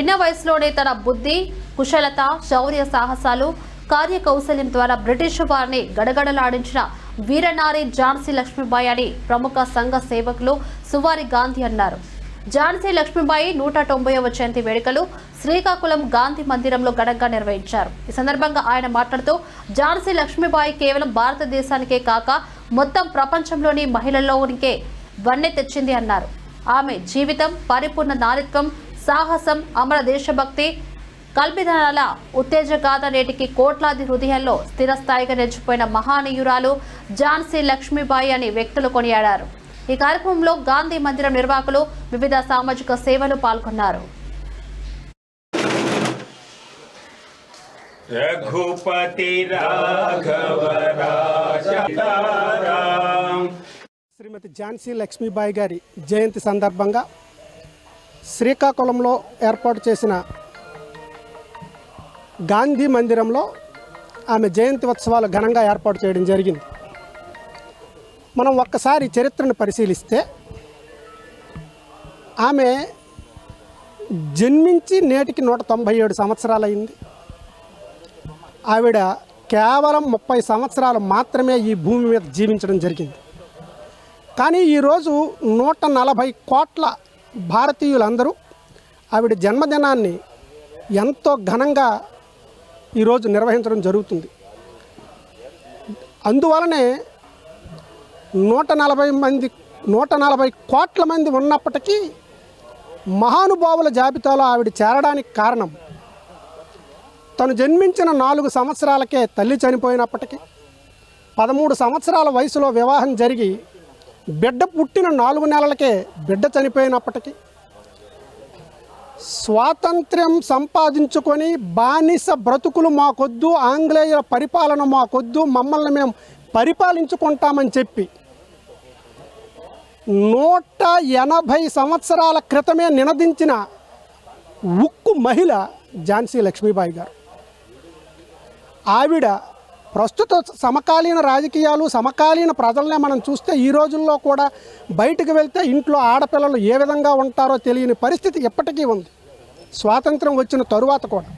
పిన్న వయసులోనే తన బుద్ధి కుశలత శౌర్య సాహసాలు కార్యకౌశల్యం ద్వారా బ్రిటిష్ వారిని గడగడలాడించిన వీరనారి ఝాన్సీ లక్ష్మీబాయి అని ప్రముఖ సంఘ సేవకులు సువారి గాంధీ అన్నారు. ఝాన్సీ లక్ష్మీబాయి నూట తొంభైవ జయంతి వేడుకలు శ్రీకాకుళం గాంధీ మందిరంలో ఘనంగా నిర్వహించారు. ఈ సందర్భంగా ఆయన మాట్లాడుతూ ఝాన్సీ లక్ష్మీబాయి కేవలం భారతదేశానికే కాక మొత్తం ప్రపంచంలోని మహిళల్లోనికే వన్నె తెచ్చింది అన్నారు. ఆమె జీవితం పరిపూర్ణ నారిత్వం సాహసం అమర దేశభక్తి కల్పిదనాల ఉత్తేజగాథ నేటికి కోట్లాది హృదయంలో స్థిరస్థాయిగా నిలిచిపోయిన మహానీయురాలు ఝాన్సీ లక్ష్మీబాయి అని వ్యక్తులు కొనియాడారు. ఈ కార్యక్రమంలో గాంధీ మందిరం నిర్వాహకులు వివిధ సామాజిక సేవలు పాల్గొన్నారు. రఘుపతి శ్రీమతి ఝాన్సీ లక్ష్మీబాయి గారి జయంతి సందర్భంగా శ్రీకాకుళంలో ఏర్పాటు చేసిన గాంధీ మందిరంలో ఆమె జయంతి ఉత్సవాలు ఘనంగా ఏర్పాటు చేయడం జరిగింది. మనం ఒక్కసారి చరిత్రను పరిశీలిస్తే ఆమె జన్మించి నేటికి నూట తొంభై ఏడు సంవత్సరాలైంది. ఆవిడ కేవలం ముప్పై సంవత్సరాలు మాత్రమే ఈ భూమి మీద జీవించడం జరిగింది. కానీ ఈరోజు నూట నలభై కోట్ల భారతీయులందరూ ఆవిడ జన్మదినాన్ని ఎంతో ఘనంగా ఈరోజు నిర్వహించడం జరుగుతుంది. అందువలనే నూట నలభై మంది నూట నలభై కోట్ల మంది ఉన్నప్పటికీ మహానుభావుల జాబితాలో ఆవిడ చేరడానికి కారణం తను జన్మించిన నాలుగు సంవత్సరాలకే తల్లి చనిపోయినప్పటికీ పదమూడు సంవత్సరాల వయసులో వివాహం జరిగి బిడ్డ పుట్టిన నాలుగు నెలలకే బిడ్డ చనిపోయినప్పటికీ స్వాతంత్ర్యం సంపాదించుకొని బానిస బ్రతుకులు మాకొద్దు ఆంగ్లేయుల పరిపాలన మాకొద్దు మమ్మల్ని మేము పరిపాలించుకుంటామని చెప్పి నూట ఎనభై సంవత్సరాల క్రితమే నినదించిన ఉక్కు మహిళ ఝాన్సీ లక్ష్మీబాయి గారు. ఆవిడ ప్రస్తుత సమకాలీన రాజకీయాలు సమకాలీన ప్రజలనే మనం చూస్తే ఈ రోజుల్లో కూడా బయటకు వెళ్తే ఇంట్లో ఆడపిల్లలు ఏ విధంగా ఉంటారో తెలియని పరిస్థితి ఎప్పటికీ ఉంది. స్వాతంత్రం వచ్చిన తరువాత కూడా.